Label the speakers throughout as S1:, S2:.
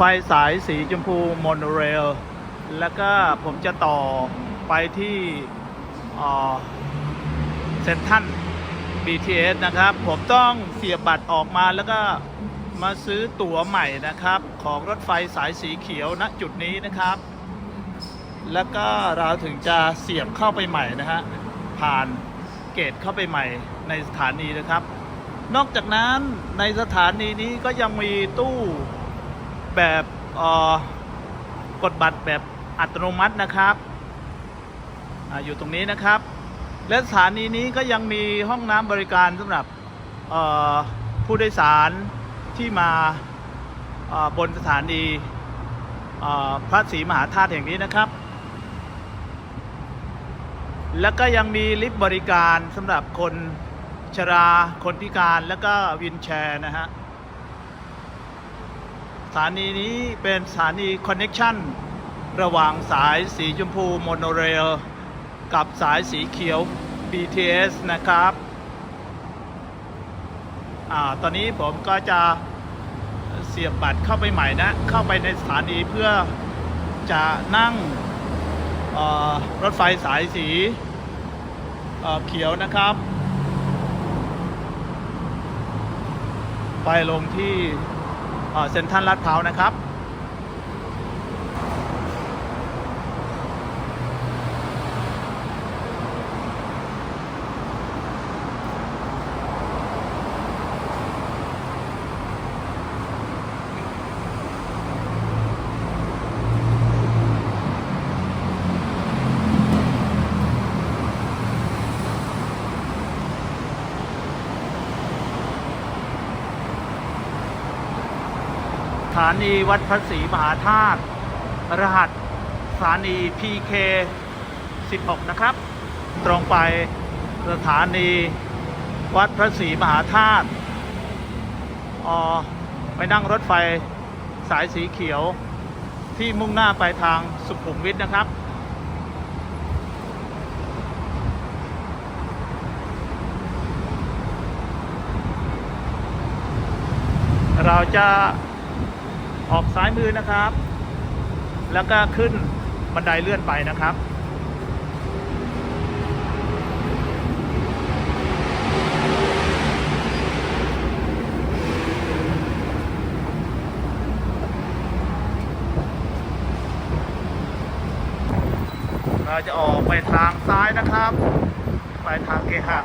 S1: ไฟสายสีชมพูโมโนเรล แล้วก็ผมจะต่อไปที่เซนทัน BTS นะครับ ผมต้องเสียบบัตรออกมาแล้วก็มาซื้อตั๋วใหม่นะครับ ของรถไฟสายสีเขียวณจุดนี้นะครับ แล้วก็เราถึงจะเสียบเข้าไปใหม่นะฮะผ่านเกตเข้าไปใหม่ในสถานีนะครับ นอกจากนั้นในสถานีนี้ก็ยังมีตู้ แบบกดบัตรแบบอัตโนมัตินะครับออยู่ตรงนี้นะครับ และสถานีนี้ก็ยังมีห้องน้ำบริการสำหรับผู้โดยสารที่มาบนสถานีพระศรีมหาธาตุแห่งนี้นะครับ แล้วก็ยังมีลิฟต์บริการสำหรับคนชรา คนพิการ แล้วก็วินแชร์นะฮะ สถานีนี้เป็นสถานีคอนเน็ชันระหว่างสายสีชมพูโมโนเรล กับสายสีเขียว BTS นะครับอ่าตอนนี้ผมก็จะเสียบบัตรเข้าไปใหม่นะ เข้าไปในสถานีเพื่อจะนั่งรถไฟสายสีเขียวนะครับ ไปลงที่ เซ็นทรัลลาดพร้าวนะครับ นีวัดพระศรีมหาธาตุรหัสสถานี PK 16 นะครับ ตรงไปสถานีวัดพระศรีมหาธาตุออไปนั่งรถไฟสายสีเขียวที่มุ่งหน้าไปทางสุขุมวิทนะครับ เราจะ ออกซ้ายมือนะครับ แล้วก็ขึ้นบันไดเลื่อนไปนะครับ เราจะออกไปทางซ้ายนะครับ ไปทางเกหะ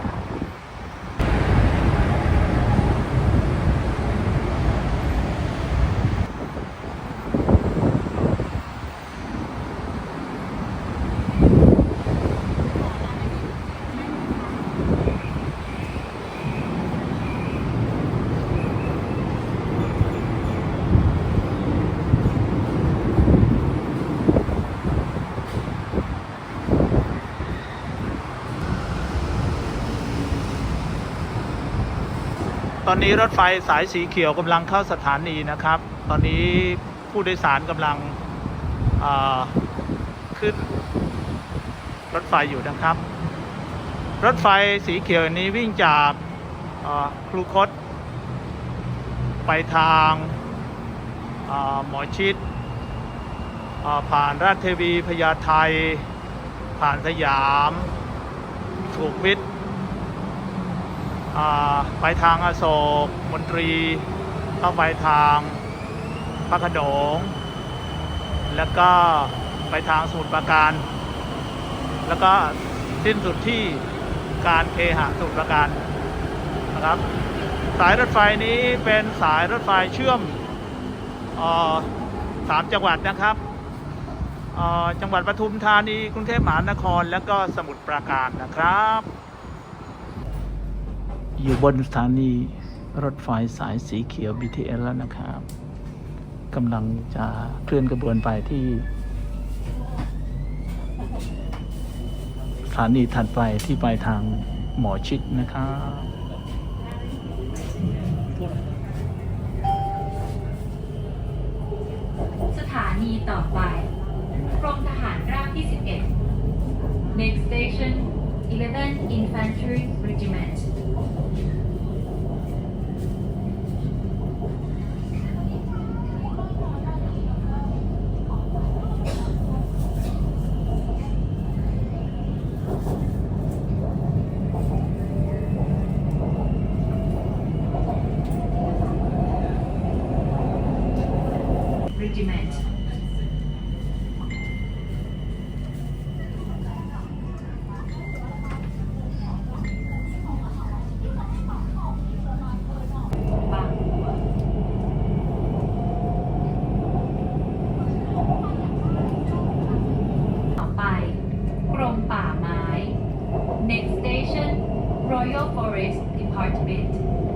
S1: อนนี้รถไฟสายสีเขียวกำลังเข้าสถานีนะครับ ตอนนี้ผู้โดยสารกำลังขึ้นรถไฟอยู่นะครับ รถไฟสีเขียวนี้วิ่งจากครูคต ไปทางาหมอชิดผ่านราชเทวีพญาไทผ่านสยามสุขวิทอ่า ไปทางอโศกมนตรีเข้าไปทางพระโขนงแล้วก็ไปทางสมุทรปราการ แล้วก็สิ้นสุดที่การเคหะสมุทรปราการนะครับ สายรถไฟนี้เป็นสายรถไฟเชื่อมออสามจังหวัดนะครับออจังหวัดปทุมธานีกรุงเทพมหานคร แล้วก็สมุทรปราการนะครับ อยู่บนสถานีรถไฟสายสีเขียว BTS แล้วนะครับกำลังจะเคลื่อนกระบวนไปที่สถานีถัดไปที่ไปทางหมอชิดนะครับ
S2: สถานีต่อไปกรมทหารราบที่ 11 Next station 11 Infantry Regiment apartment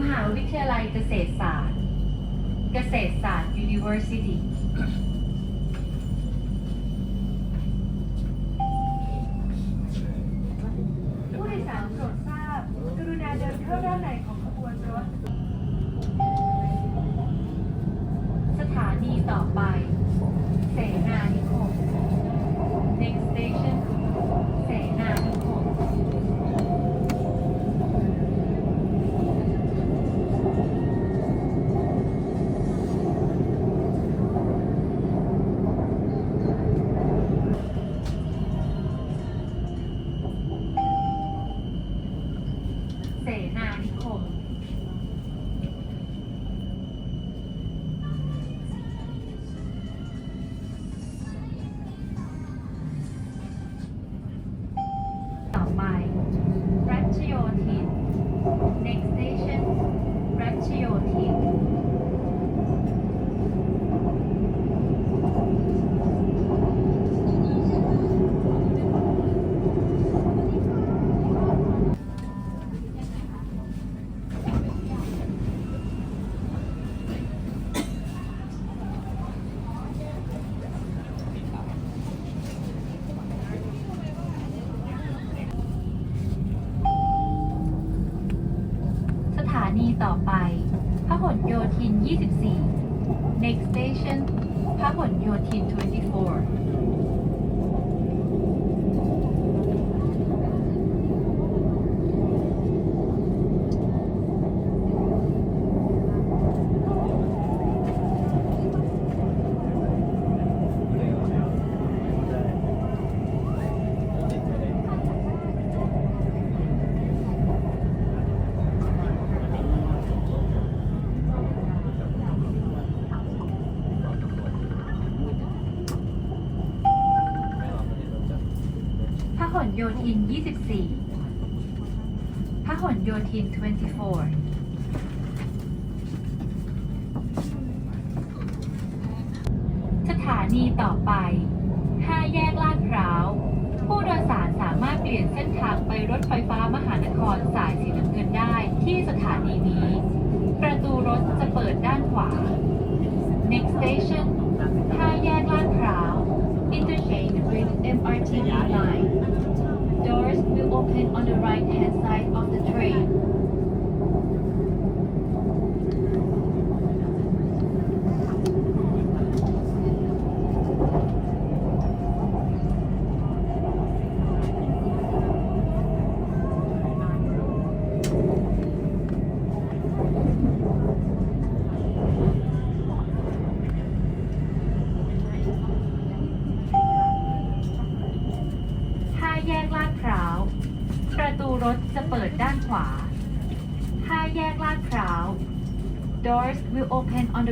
S2: มหาวิทยาลัยเกษตรศาสตร์ เกษตรศาสตร์ University
S3: นานิ
S2: คม นีต่อไปพหลโยธิน 24 next station พหลโยธิน 24 พหลโยธิน 24พหลโยธิน 24สถานีต่อไป 5 แยกลาดพร้าว ผู้โดยสารสามารถเปลี่ยนเส้นทางไปรถไฟฟ้ามหานครสายสีน้ำเงินได้ที่สถานีนี้ ประตูรถจะเปิดด้านขวา Next station 5แยกลาดพร้าว MRT line. Doors will open on the right hand side of the train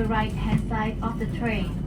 S2: right hand side of the train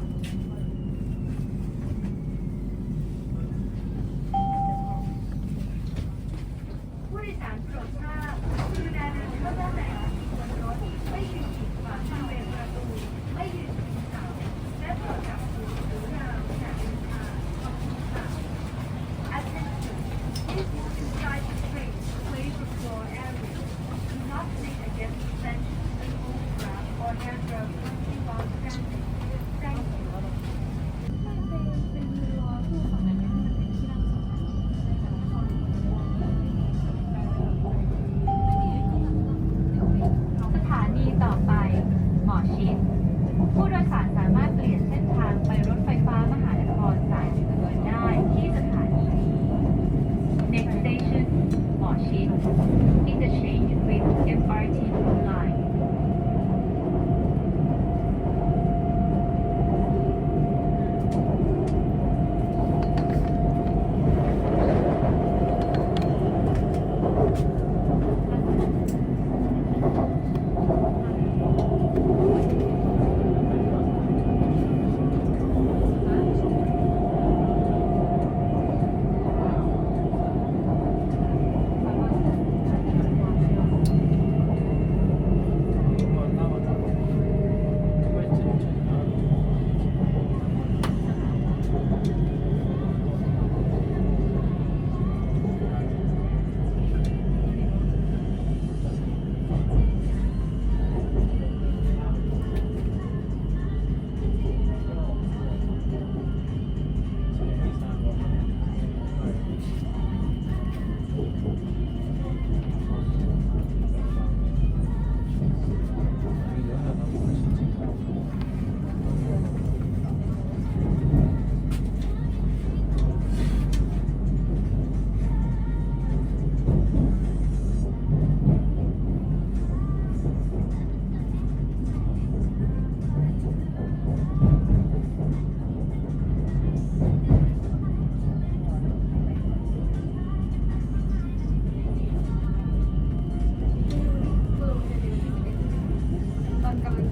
S3: coming.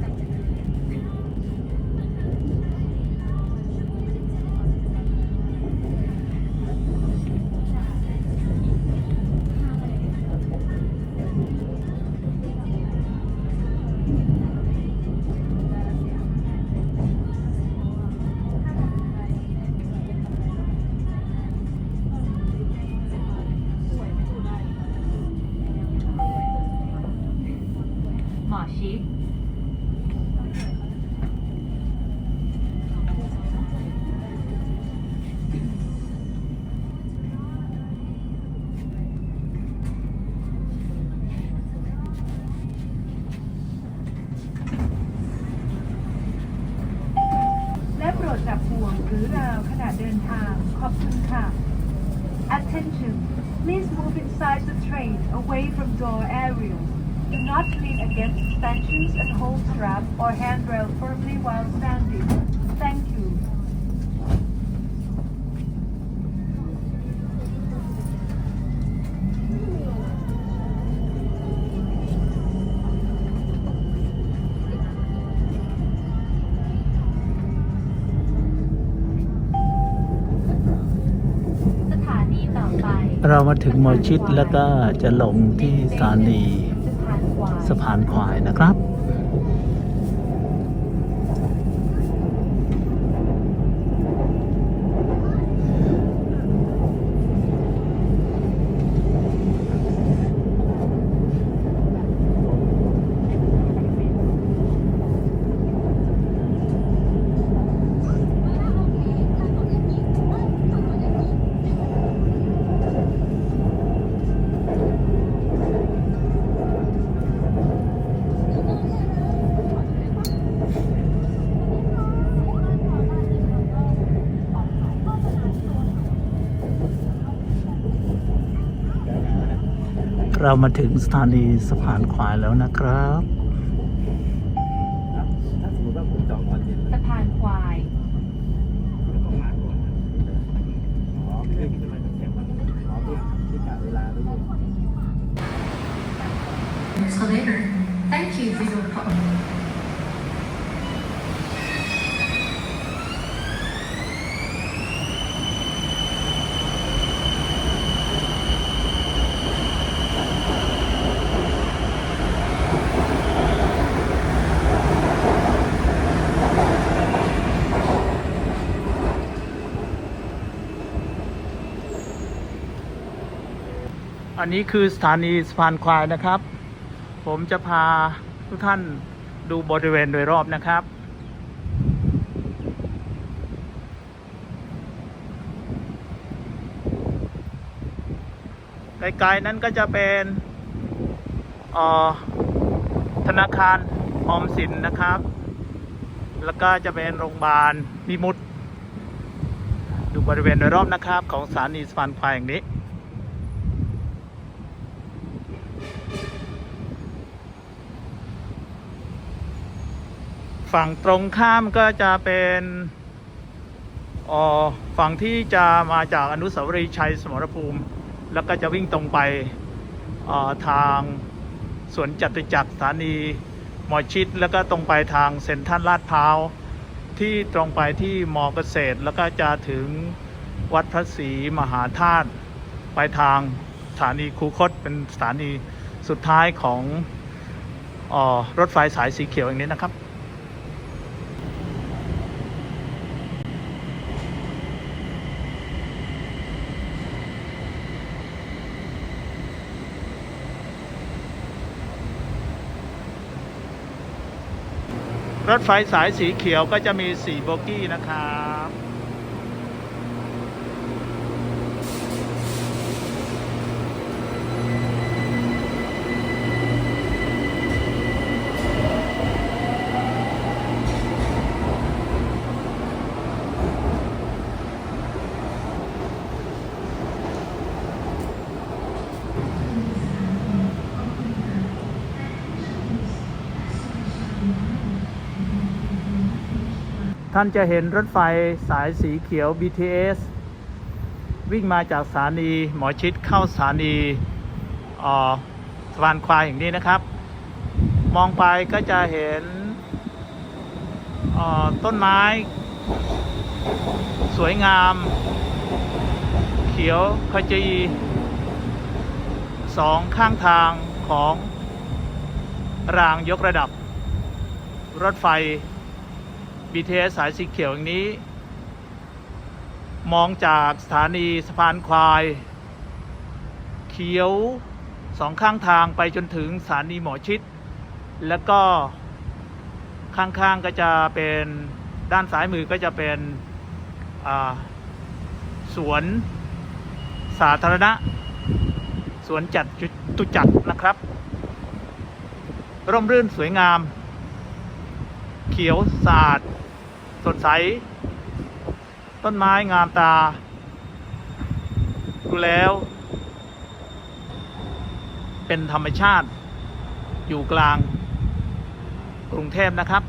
S3: ห่วงหรือราวขณะเดินทาง ขอบคุณค่ะ Attention Please move inside the train away from door areas Do not lean against suspensions and hold strap or handrail firmly while standing Thank you
S1: เรามาถึงหมอชิดแล้วก็จะลงที่สถานี
S2: สะพานควาย
S1: สะพานควายนะครับ เรามาถึงสถานีสะพานควายแล้วนะครับ
S4: ถ้าสมมติว่าผมจองตอนเย็น
S2: สะพานควาย
S4: ต้องมาก่อนอ๋อเพื่อที่จะมาจากแข่งวันอ๋อเพื่อที่กะเวลาด้วย
S2: Escalator Thank you for your call
S1: อันนี้คือสถานีสะพานควายนะครับ ผมจะพาทุกท่านดูบริเวณโดยรอบนะครับ ไกลๆนั้นก็จะเป็นออธนาคารออมสินนะครับ แล้วก็จะเป็นโรงพยาบาลนิมุตดูบริเวณโดยรอบนะครับ ของสถานีสะพานควายอย่างนี้ ฝั่งตรงข้ามก็จะเป็นออฝั่งที่จะมาจากอนุสาวรีย์ชัยสมรภูมิ แล้วก็จะวิ่งตรงไปทางสวนจตุจักรสถานีหมอชิด แล้วก็ตรงไปทางเซ็นทรัลลาดพร้าว ที่ตรงไปที่มอเกษตร แล้วก็จะถึงวัดพระศรีมหาธาตุไปทางสถานีคูคตเป็นสถานีสุดท้ายของออรถไฟสายสีเขียวอย่างนี้นะครับ รถไฟสายสีเขียวก็จะมี 4 โบกี้นะครับ ท่านจะเห็นรถไฟสายสีเขียว BTS วิ่งมาจากสถานีหมอชิดเข้าสถานีสะพานควายอย่างนี้นะครับ มองไปก็จะเห็นต้นไม้ สวยงาม เขียวขจีสองข้างทางของรางยกระดับรถไฟ BTS สายสีเขียวอย่างนี้ มองจากสถานีสะพานควาย เขียวสองข้างทางไปจนถึงสถานีหมอชิด แล้วก็ข้างๆก็จะเป็นด้านซ้ายมือก็จะเป็นสวนสาธารณะ สวนจัดตุจักรนะครับ ร่มรื่นสวยงาม เขียวสะอาดสดใส ต้นไม้งามตา ดูแล้ว เป็นธรรมชาติ อยู่กลาง กรุงเทพนะครับ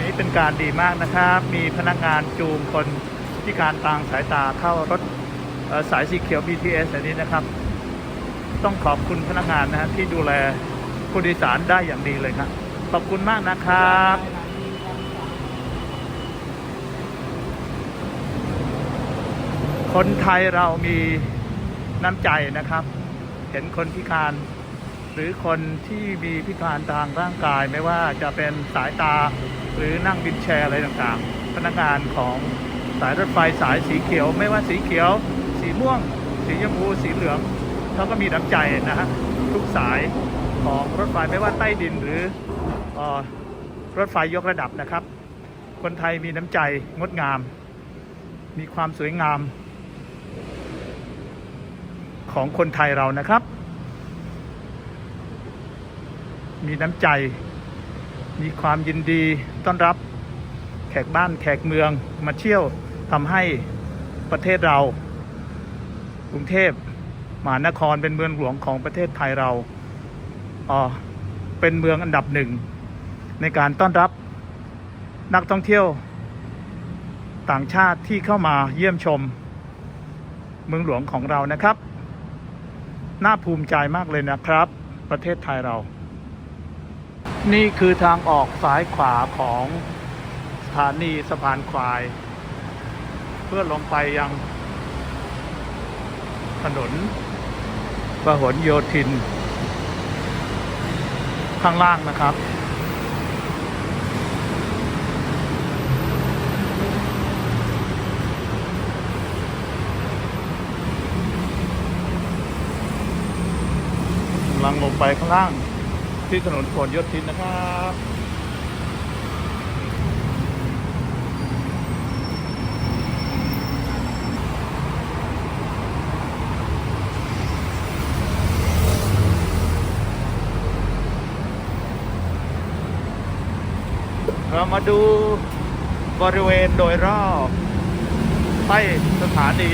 S1: นี้ เป็นการดีมากนะครับ มีพนักงานจูงคนพิการทางสายตาเข้ารถสายสีเขียว BTS อันนี้นะครับ ต้องขอบคุณพนักงานนะฮะที่ดูแลผู้โดยสารได้อย่างดีเลยครับ ขอบคุณมากนะครับคนไทยเรามีน้ำใจนะครับ เห็นคนพิการ รือคนที่มีพิการทางร่างกายไม่ว่าจะเป็นสายตาหรือนั่งวินแชร์อะไรต่างๆ พนักงานของสายรถไฟสายสีเขียว ไม่ว่าสีเขียว สีม่วง สีชมพู สีเหลืองเขาก็มีน้ำใจนะฮะทุกสายของรถไฟไม่ว่าใต้ดินหรืออรถไฟยกระดับนะครับ คนไทยมีน้ำใจงดงาม มีความสวยงามของคนไทยเรานะครับ มีน้ำใจ มีความยินดีต้อนรับแขกบ้านแขกเมืองมาเที่ยวทำให้ประเทศเรา กรุงเทพมหานครเป็นเมืองหลวงของประเทศไทยเราอ๋อเป็นเมืองอันดับหนึ่ง ในการต้อนรับนักท่องเที่ยว ต่างชาติที่เข้ามาเยี่ยมชม เมืองหลวงของเรานะครับ น่าภูมิใจมากเลยนะครับ ประเทศไทยเรา นี่คือทางออกซ้ายขวาของสถานีสะพานควาย เพื่อลงไปยังถนนพหลโยธิน ข้างล่างนะครับกำลังลงไปข้างล่าง ที่ถนนพหลโยธินนะครับเรามาดูบริเวณโดยรอบใต้สถานี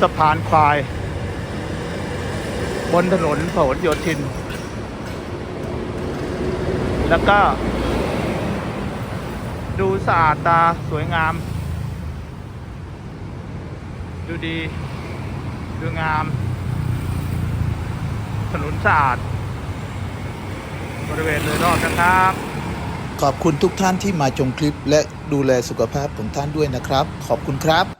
S1: สะพานควาย บนถนนพหลโยธิน แล้วก็ ดูสะอาดตาสวยงาม ดูดี ดูงาม ถนนสะอาด บริเวณโดยรอบนะครับ
S5: ขอบคุณทุกท่านที่มาชมคลิปและดูแลสุขภาพของท่านด้วยนะครับ ขอบคุณครับ